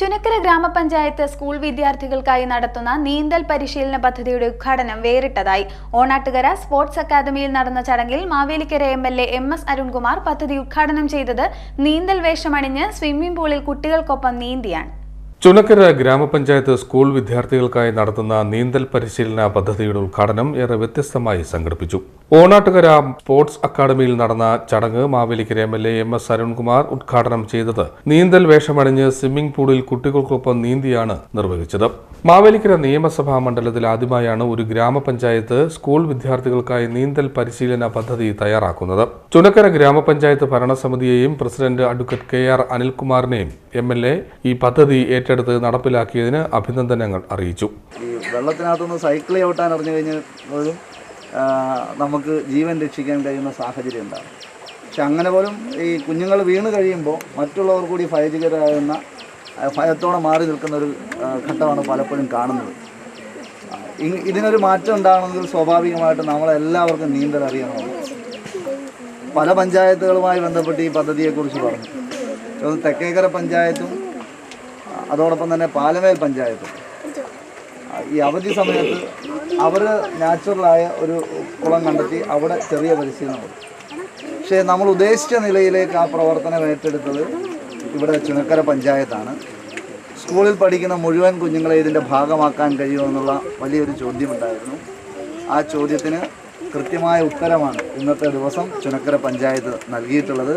ചുനക്കര ഗ്രാമപഞ്ചായത്ത് സ്കൂൾ വിദ്യാർത്ഥികൾക്കായി നടത്തുന്ന നീന്തൽ പരിശീലന പദ്ധതിയുടെ ഉദ്ഘാടനം വേറിട്ടതായി. ഓണാട്ടുകര സ്പോർട്സ് അക്കാദമിയിൽ നടന്ന ചടങ്ങിൽ Mavelikkara M L A M S Arunkumar പദ്ധതി ഉദ്ഘാടനം ചെയ്തത് നീന്തൽ വേഷമണിഞ്ഞ് സ്വിമ്മിംഗ് പൂളിൽ കുട്ടികൾക്കൊപ്പം നീന്തിയാണ്. ചുനക്കര ഗ്രാമപഞ്ചായത്ത് സ്കൂൾ വിദ്യാർത്ഥികൾക്കായി നടത്തുന്ന നീന്തൽ പരിശീലന പദ്ധതിയുടെ ഉദ്ഘാടനം ഏറെ വ്യത്യസ്തമായി സംഘടിപ്പിച്ചു. ഓണാട്ടുകര സ്പോർട്സ് അക്കാദമിയിൽ നടന്ന ചടങ്ങ് Mavelikkara M L A M S Arunkumar ഉദ്ഘാടനം ചെയ്തത് നീന്തൽ വേഷമണിഞ്ഞ് സ്വിമ്മിംഗ് പൂളിൽ കുട്ടികൾക്കൊപ്പം നീന്തിയാണ് നിർവഹിച്ചത്. മാവേലിക്കര നിയമസഭാ മണ്ഡലത്തിൽ ആദ്യമായാണ് ഒരു ഗ്രാമപഞ്ചായത്ത് സ്കൂൾ വിദ്യാർത്ഥികൾക്കായി നീന്തൽ പരിശീലന പദ്ധതി തയ്യാറാക്കുന്നത്. ചുനക്കര ഗ്രാമപഞ്ചായത്ത് ഭരണസമിതിയെയും പ്രസിഡന്റ് അഡ്വക്കേറ്റ് കെ ആർ അനിൽകുമാറിനെയും എം എൽ എ ഈ പദ്ധതി ഏറ്റെടുത്ത് നടപ്പിലാക്കിയതിന് അഭിനന്ദനങ്ങൾ അറിയിച്ചു. വെള്ളത്തിനകത്തുനിന്ന് സൈക്കിൾ ചവിട്ടാൻ അറിഞ്ഞു കഴിഞ്ഞപ്പോഴും ആ, നമുക്ക് ജീവൻ രക്ഷിക്കാൻ കഴിയുന്ന സാഹചര്യം ഉണ്ടാകും. പക്ഷെ അങ്ങനെ പോലും ഈ കുഞ്ഞുങ്ങൾ വീണ് കഴിയുമ്പോൾ മറ്റുള്ളവർ കൂടി ഭയചികരാകുന്ന ഭയത്തോടെ മാറി നിൽക്കുന്ന ഒരു ഘട്ടമാണ് പലപ്പോഴും കാണുന്നത്. ഇതിനൊരു മാറ്റം ഉണ്ടാകണമെങ്കിൽ സ്വാഭാവികമായിട്ട് നമ്മളെല്ലാവർക്കും നീന്തൽ അറിയണം പല പഞ്ചായത്തുകളുമായി ബന്ധപ്പെട്ട് ഈ പദ്ധതിയെക്കുറിച്ച് പറഞ്ഞു. തെക്കേക്കര പഞ്ചായത്തും അതോടൊപ്പം തന്നെ പാലമേൽ പഞ്ചായത്തും. ഈ അവധി സമയത്ത് അവർ നാച്ചുറലായ ഒരു കുളം കണ്ടെത്തി അവിടെ ചെറിയ പരിശീലനം കൊടുക്കും പക്ഷേ നമ്മൾ ഉദ്ദേശിച്ച നിലയിലേക്ക് ആ പ്രവർത്തനം ഏറ്റെടുത്തത് ഇവിടെ ചുനക്കര പഞ്ചായത്താണ്. സ്കൂളിൽ പഠിക്കുന്ന മുഴുവൻ കുഞ്ഞുങ്ങളെ ഇതിന്റെ ഭാഗമാക്കാൻ കഴിയുമെന്നുള്ള വലിയൊരു ചോദ്യമുണ്ടായിരുന്നു. ആ ചോദ്യത്തിന് കൃത്യമായ ഉത്തരമാണ് ഇന്നത്തെ ദിവസം ചുനക്കര പഞ്ചായത്ത് നൽകിയിട്ടുള്ളത്.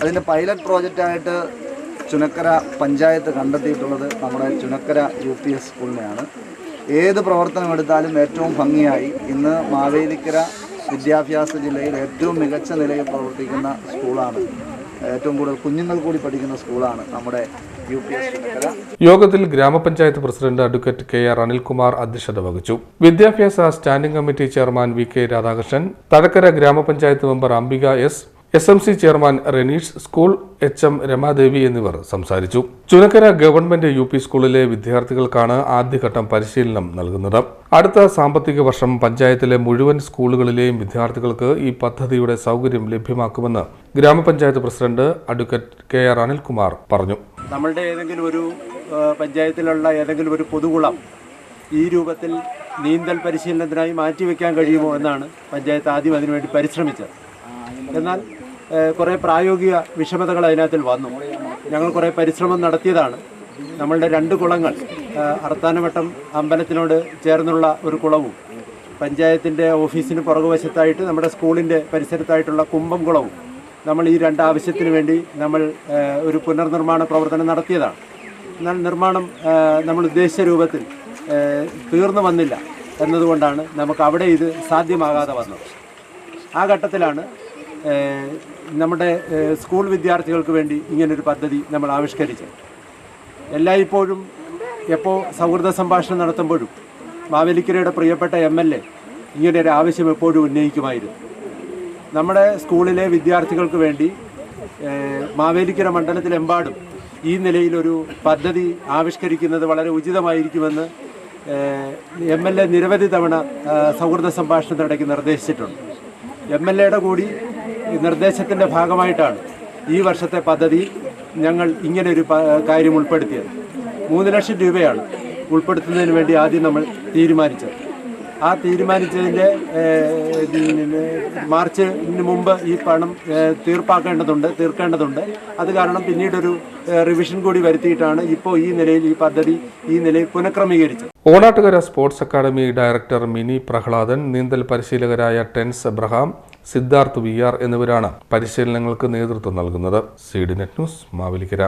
അതിന്റെ പൈലറ്റ് പ്രോജക്റ്റായിട്ട് ചുനക്കര പഞ്ചായത്ത് കണ്ടെത്തിയിട്ടുള്ളത് നമ്മുടെ ചുനക്കര യു പി എസ് സ്കൂളിനെയാണ്. ഏത് പ്രവർത്തനം എടുത്താലും ഏറ്റവും ഭംഗിയായി ഇന്ന് മാവേലിക്കര വിദ്യാഭ്യാസ ജില്ലയിൽ ഏറ്റവും മികച്ച നിലയിൽ പ്രവർത്തിക്കുന്ന സ്കൂളാണ്. ഏറ്റവും കൂടുതൽ കുഞ്ഞുങ്ങൾ കൂടി പഠിക്കുന്ന സ്കൂളാണ് നമ്മുടെ യു പി എസ് യോഗത്തിൽ ഗ്രാമപഞ്ചായത്ത് president advocate K R Anilkumar അധ്യക്ഷത വഹിച്ചു. വിദ്യാഭ്യാസ standing committee chairman V K Radhakrishnan Thazhakkara ഗ്രാമപഞ്ചായത്ത് member Ambika S S M C chairman Renish school H M Ramadevi എന്നിവർ സംസാരിച്ചു. ചുനക്കര ഗവൺമെന്റ് യു പി സ്കൂളിലെ വിദ്യാർത്ഥികൾക്കാണ് ആദ്യഘട്ടം പരിശീലനം നൽകുന്നത്. അടുത്ത സാമ്പത്തിക വർഷം പഞ്ചായത്തിലെ മുഴുവൻ സ്കൂളുകളിലെയും വിദ്യാർത്ഥികൾക്ക് ഈ പദ്ധതിയുടെ സൗകര്യം ലഭ്യമാക്കുമെന്ന് ഗ്രാമപഞ്ചായത്ത് president advocate K R Anilkumar പറഞ്ഞു. നമ്മളുടെ ഏതെങ്കിലും ഒരു പഞ്ചായത്തിലുള്ള ഏതെങ്കിലും ഒരു പൊതുകുളം ഈ രൂപത്തിൽ നീന്തൽ പരിശീലനത്തിനായി മാറ്റിവെക്കാൻ കഴിയുമോ എന്നാണ് പഞ്ചായത്ത് ആദ്യം അതിനുവേണ്ടി പരിശ്രമിച്ചത്. എന്നാൽ കുറേ പ്രായോഗിക വിഷമതകൾ അതിനകത്തിൽ വന്നു. ഞങ്ങൾ കുറേ പരിശ്രമം നടത്തിയതാണ്. നമ്മളുടെ രണ്ട് കുളങ്ങൾ അർത്താനവട്ടം അമ്പലത്തിനോട് ചേർന്നുള്ള ഒരു കുളവും പഞ്ചായത്തിന്റെ ഓഫീസിന് പുറകുവശത്തായിട്ട് നമ്മുടെ സ്കൂളിന്റെ പരിസരത്തായിട്ടുള്ള കുമ്പം കുളവും നമ്മൾ ഈ രണ്ട് ആവശ്യത്തിന് വേണ്ടി നമ്മൾ ഒരു പുനർനിർമ്മാണ പ്രവർത്തനം നടത്തിയതാണ്. എന്നാൽ നിർമ്മാണം നമ്മൾ ഉദ്ദേശിച്ച രൂപത്തിൽ തീർന്നു വന്നില്ല എന്നതുകൊണ്ടാണ് നമുക്ക് അവിടെ ഇത് സാധ്യമാകാതെ വന്നത്. ആ ഘട്ടത്തിലാണ് നമ്മുടെ സ്കൂൾ വിദ്യാർത്ഥികൾക്ക് വേണ്ടി ഇങ്ങനൊരു പദ്ധതി നമ്മൾ ആവിഷ്കരിച്ചത് എല്ലായ്പ്പോഴും എപ്പോൾ സൗഹൃദ സംഭാഷണം നടത്തുമ്പോഴും മാവേലിക്കരയുടെ പ്രിയപ്പെട്ട എം എൽ എ ഇങ്ങനെ ഒരു ആവശ്യം എപ്പോഴും ഉന്നയിക്കുമായിരുന്നു. നമ്മുടെ സ്കൂളിലെ വിദ്യാർത്ഥികൾക്ക് വേണ്ടി മാവേലിക്കര മണ്ഡലത്തിലെമ്പാടും ഈ നിലയിലൊരു പദ്ധതി ആവിഷ്കരിക്കുന്നത് വളരെ ഉചിതമായിരിക്കുമെന്ന് എം എൽ എ നിരവധി തവണ സൗഹൃദ സംഭാഷണത്തിനിടയ്ക്ക് നിർദ്ദേശിച്ചിട്ടുണ്ട്. എം എൽ എയുടെ കൂടി നിർദ്ദേശത്തിന്റെ ഭാഗമായിട്ടാണ് ഈ വർഷത്തെ പദ്ധതി ഞങ്ങൾ ഇങ്ങനെ ഒരു കാര്യം ഉൾപ്പെടുത്തിയത്. മൂന്ന് ലക്ഷം രൂപയാണ് ഉൾപ്പെടുത്തുന്നതിന് വേണ്ടി ആദ്യം നമ്മൾ തീരുമാനിച്ചത്. ആ തീരുമാനിച്ചതിന്റെ മാർച്ചിന് മുമ്പ് ഈ പണം തീർപ്പാക്കേണ്ടതുണ്ട് തീർക്കേണ്ടതുണ്ട്. അത് കാരണം പിന്നീടൊരു റിവിഷൻ കൂടി വരുത്തിയിട്ടാണ് ഇപ്പോൾ ഈ നിലയിൽ ഈ പദ്ധതി ഈ നിലയിൽ പുനഃക്രമീകരിച്ചത്. Onattukara sports academy director Mini Prahladan നീന്തൽ പരിശീലകരായ tense Abraham Siddharth V R എന്നിവരാണ് പരിശീലനങ്ങൾക്ക് നേതൃത്വം നൽകുന്നത്. Seed net news Mavelikkara.